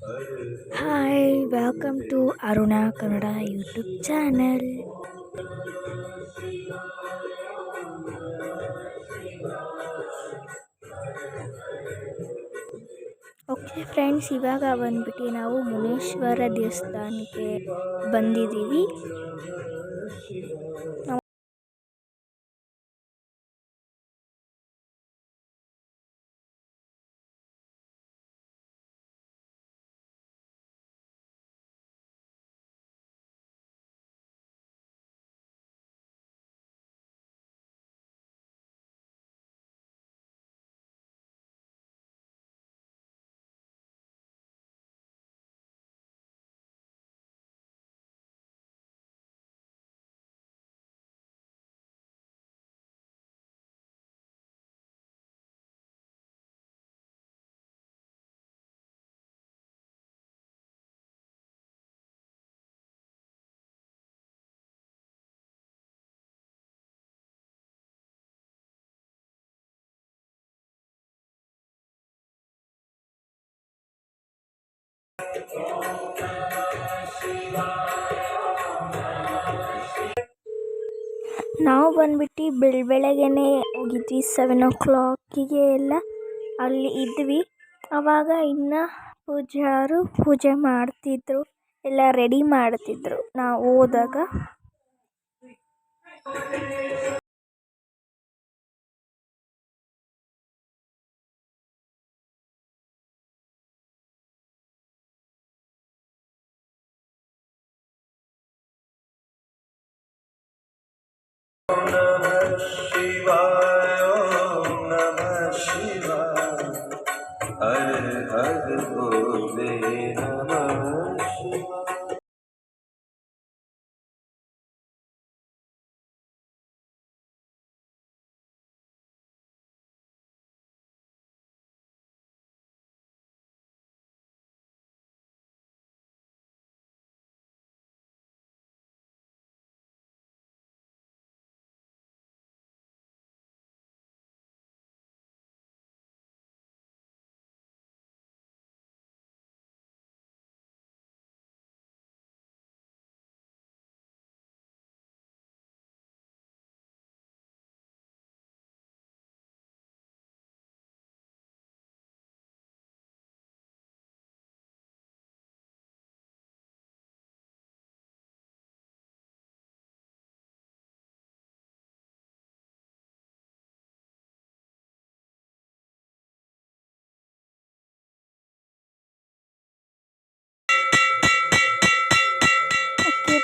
Hi welcome to Aruna Kannada YouTube channel okay friends ಇವಾಗ ಬಂದ್ಬಿಟ್ಟು ನಾವು ಮುನೇಶ್ವರ ದೇವಸ್ಥಾನಕ್ಕೆ ಬಂದಿದ್ದೀವಿ. ನಾವು ಬಂದ್ಬಿಟ್ಟು ಬೆಳ ಹೋಗಿದ್ವಿ ಸೆವೆನ್ ಓ ಕ್ಲಾಕಿಗೆ ಎಲ್ಲ. ಅಲ್ಲಿ ಇದ್ವಿ. ಆವಾಗ ಇನ್ನು ಪೂಜಾರು ಪೂಜೆ ಮಾಡ್ತಿದ್ದರು ಎಲ್ಲ ರೆಡಿ ಮಾಡ್ತಿದ್ದರು ನಾವು ಹೋದಾಗ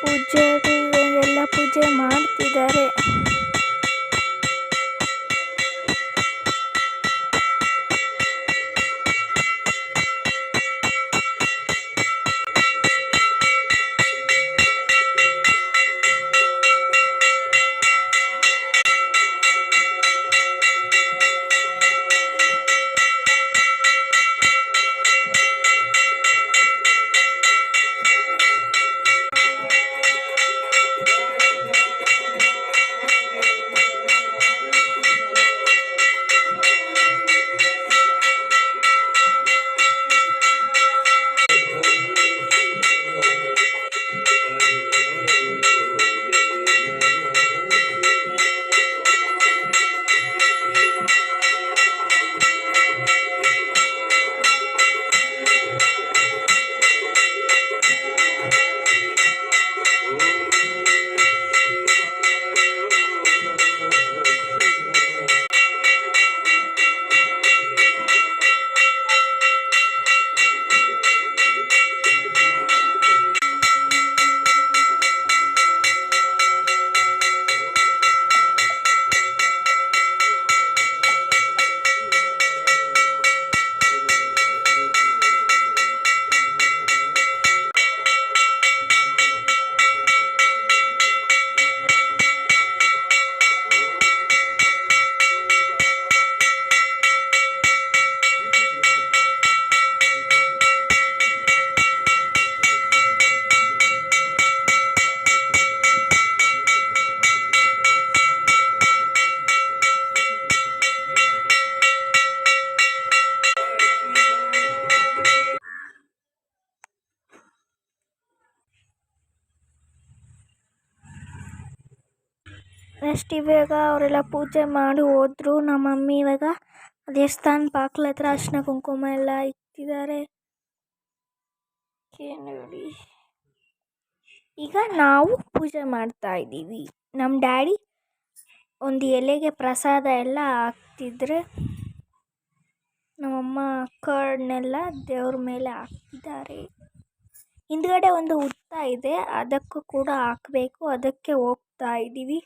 ಪೂಜಾರಿ ಎಲ್ಲ ಪೂಜೆ ಮಾಡ್ತಿದ್ದಾರೆ. ನೆಕ್ಸ್ಟ್ ಇವಾಗ ಅವರೆಲ್ಲ ಪೂಜೆ ಮಾಡಿ ಹೋದ್ರು. ನಮ್ಮ ಮಮ್ಮಿ ಇವಾಗ ದೇವಸ್ಥಾನ ಬಾಗ್ಲ ಹತ್ರ ಅರಿಶಿನ ಕುಂಕುಮ ಎಲ್ಲ ಇಟ್ಟಿದ್ದಾರೆ. ಈಗ ನಾವು ಪೂಜೆ ಮಾಡ್ತಾ ಇದ್ದೀವಿ. ನಮ್ಮ ಡ್ಯಾಡಿ ಒಂದು ಎಲೆಗೆ ಪ್ರಸಾದ ಎಲ್ಲ ಹಾಕ್ತಿದ್ರೆ ನಮ್ಮಮ್ಮ ಕರ್ಡ್ನೆಲ್ಲ ದೇವ್ರ ಮೇಲೆ ಹಾಕ್ತಿದ್ದಾರೆ ಹಿಂದ್ಗಡೆ ಒಂದು ಹುತ್ತ ಇದೆ. ಅದಕ್ಕೂ ಕೂಡ ಹಾಕಬೇಕು. ಅದಕ್ಕೆ ಹೋಗ್ತಾ ಇದ್ದೀವಿ.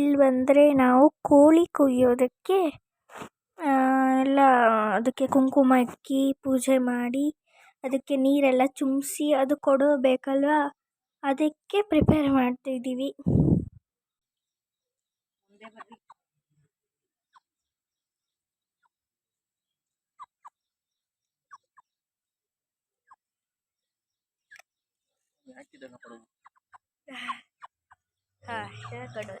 ಇಲ್ಲಿ ಬಂದರೆ ನಾವು ಕೋಳಿ ಕೊಯ್ಯೋದಕ್ಕೆ ಎಲ್ಲ ಅದಕ್ಕೆ ಕುಂಕುಮ ಇಕ್ಕಿ ಪೂಜೆ ಮಾಡಿ ಅದಕ್ಕೆ ನೀರೆಲ್ಲ ಚುಮ್ಸಿ ಅದು ಕೊಡಬೇಕಲ್ವ ಅದಕ್ಕೆ ಪ್ರಿಪೇರ್ ಮಾಡ್ತಿದ್ದೀವಿ ಹಾಂ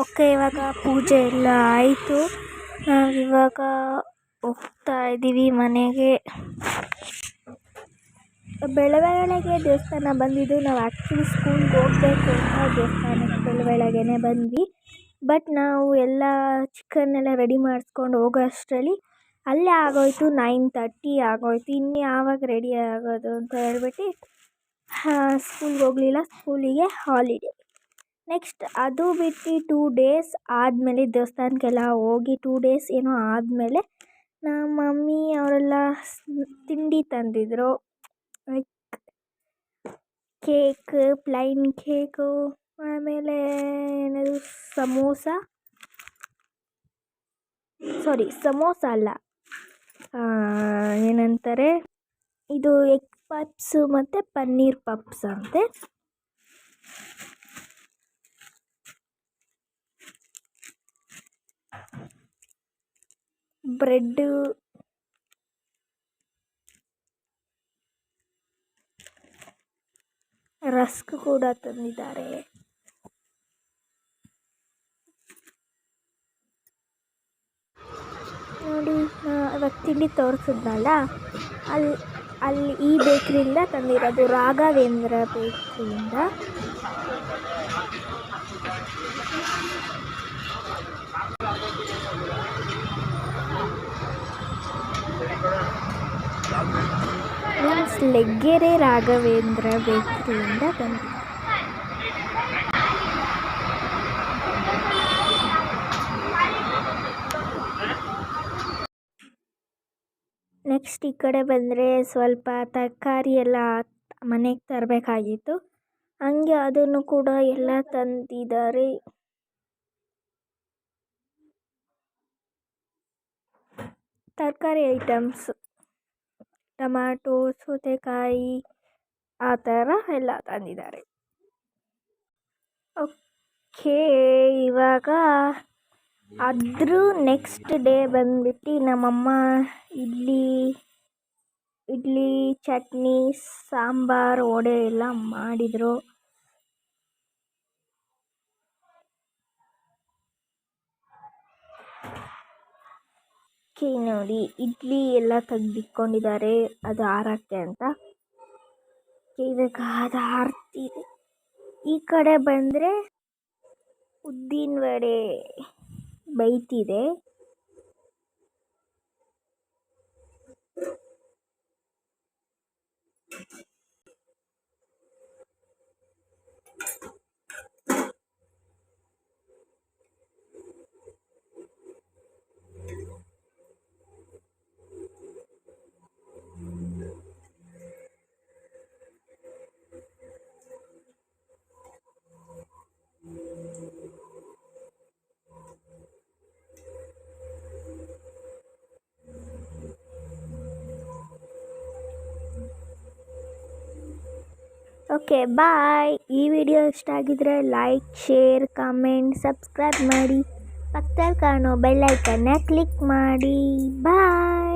ಓಕೆ, ಇವಾಗ ಪೂಜೆ ಎಲ್ಲ ಆಯಿತು. ನಾವಿವಾಗ ಹೋಗ್ತಾ ಇದ್ದೀವಿ ಮನೆಗೆ. ಬೆಳವೆಳಗೆ ದೇವಸ್ಥಾನ ಬಂದಿದ್ದು, ನಾವು ಆ್ಯಕ್ಚುಲಿ ಸ್ಕೂಲ್ಗೆ ಹೋಗಬೇಕು ಅಂತ ದೇವಸ್ಥಾನಕ್ಕೆ ಬೆಳಬೆಳಗ್ಗೆನೇ ಬಂದ್ವಿ. ಬಟ್ ನಾವು ಎಲ್ಲ ಚಿಕನ್ನೆಲ್ಲ ರೆಡಿ ಮಾಡಿಸ್ಕೊಂಡು ಹೋಗೋ ಅಷ್ಟರಲ್ಲಿ ಅಲ್ಲೇ ಆಗೋಯ್ತು ನೈನ್ ತರ್ಟಿ ಆಗೋಯ್ತು. ಇನ್ನು ಯಾವಾಗ ರೆಡಿ ಆಗೋದು ಅಂತ ಹೇಳ್ಬಿಟ್ಟು ಸ್ಕೂಲ್ಗೆ ಹೋಗಲಿಲ್ಲ ಸ್ಕೂಲಿಗೆ ಹಾಲಿಡೇ ನೆಕ್ಸ್ಟ್ ಅದು ಬಿಟ್ಟು ಟೂ ಡೇಸ್ ಆದಮೇಲೆ ದೇವಸ್ಥಾನಕ್ಕೆಲ್ಲ ಹೋಗಿ ಟೂ ಡೇಸ್ ಏನೋ ಆದಮೇಲೆ ನಮ್ಮ ಮಮ್ಮಿ ಅವರೆಲ್ಲ ತಿಂಡಿ ತಂದಿದ್ದರು ಲೈಕ್ ಕೇಕ್ ಪ್ಲೈನ್ ಕೇಕು ಆಮೇಲೆ ಏನದು, ಸಮೋಸ. ಸಾರಿ ಸಮೋಸ ಅಲ್ಲ. ಏನಂತಾರೆ, ಇದು ಎಗ್ ಪಪ್ಸು ಮತ್ತು ಪನ್ನೀರ್ ಪಪ್ಸ್ ಅಂತೆ. ಬ್ರೆಡ್ಡು ರಸ್ಕ್ ಕೂಡ ತಂದಿದ್ದಾರೆ. ನೋಡಿ ತಿಂಡಿ ತೋರಿಸಿದ್ನಲ್ಲ ಅಲ್ಲಿ ಅಲ್ಲಿ ಈ ಬೇಕ್ರಿಯಿಂದ ತಂದಿರೋದು ರಾಘವೇಂದ್ರ ಬೇಕ್ರಿಯಿಂದ. ಲೆಗ್ಗೆರೆ ರಾಘವೇಂದ್ರ ಬೇಕರಿಯಿಂದ ಬಂದು. ನೆಕ್ಸ್ಟ್ ಈ ಕಡೆ ಬಂದರೆ ಸ್ವಲ್ಪ ತರಕಾರಿ ಎಲ್ಲ ಮನೆಗೆ ತರಬೇಕಾಗಿತ್ತು. ಹಂಗೆ ಅದನ್ನು ಕೂಡ ಎಲ್ಲ ತಂದಿದ್ದಾರೆ. ತರಕಾರಿ ಐಟಮ್ಸ್. ಟಮಾಟೋ, ಸೌತೆಕಾಯಿ, ಆ ಥರ ಎಲ್ಲ ತಂದಿದ್ದಾರೆ. ಓಕೆ, ಇವಾಗ ಅದ್ರ ನೆಕ್ಸ್ಟ್ ಡೇ ಬಂದ್ಬಿಟ್ಟು ನಮ್ಮಮ್ಮ ಇಡ್ಲಿ ಇಡ್ಲಿ, ಚಟ್ನಿ, ಸಾಂಬಾರು, ವಡೆ ಎಲ್ಲ ಮಾಡಿದರು. ಓಕೆ ನೋಡಿ, ಇಡ್ಲಿ ಎಲ್ಲ ತೆಗ್ದಿಟ್ಕೊಂಡಿದ್ದಾರೆ, ಅದು ಆರಕ್ಕೆ ಅಂತ. ಇವಾಗ ಆರ್ತಿದೆ ಈ ಕಡೆ ಬಂದರೆ ಉದ್ದಿನ ವಡೆ ಬೇಯ್ತಿದೆ. ಓಕೆ, ಬಾಯ್. ಈ ವಿಡಿಯೋ ಇಷ್ಟ ಆಗಿದ್ರೆ ಲೈಕ್, ಶೇರ್, ಕಮೆಂಟ್, ಸಬ್ಸ್ಕ್ರೈಬ್ ಮಾಡಿ. ಪಕ್ಕದಲ್ಲಿ ಕಾಣೋ ಬೆಲ್ಲೈಕನ್ನ ಕ್ಲಿಕ್ ಮಾಡಿ. ಬಾಯ್.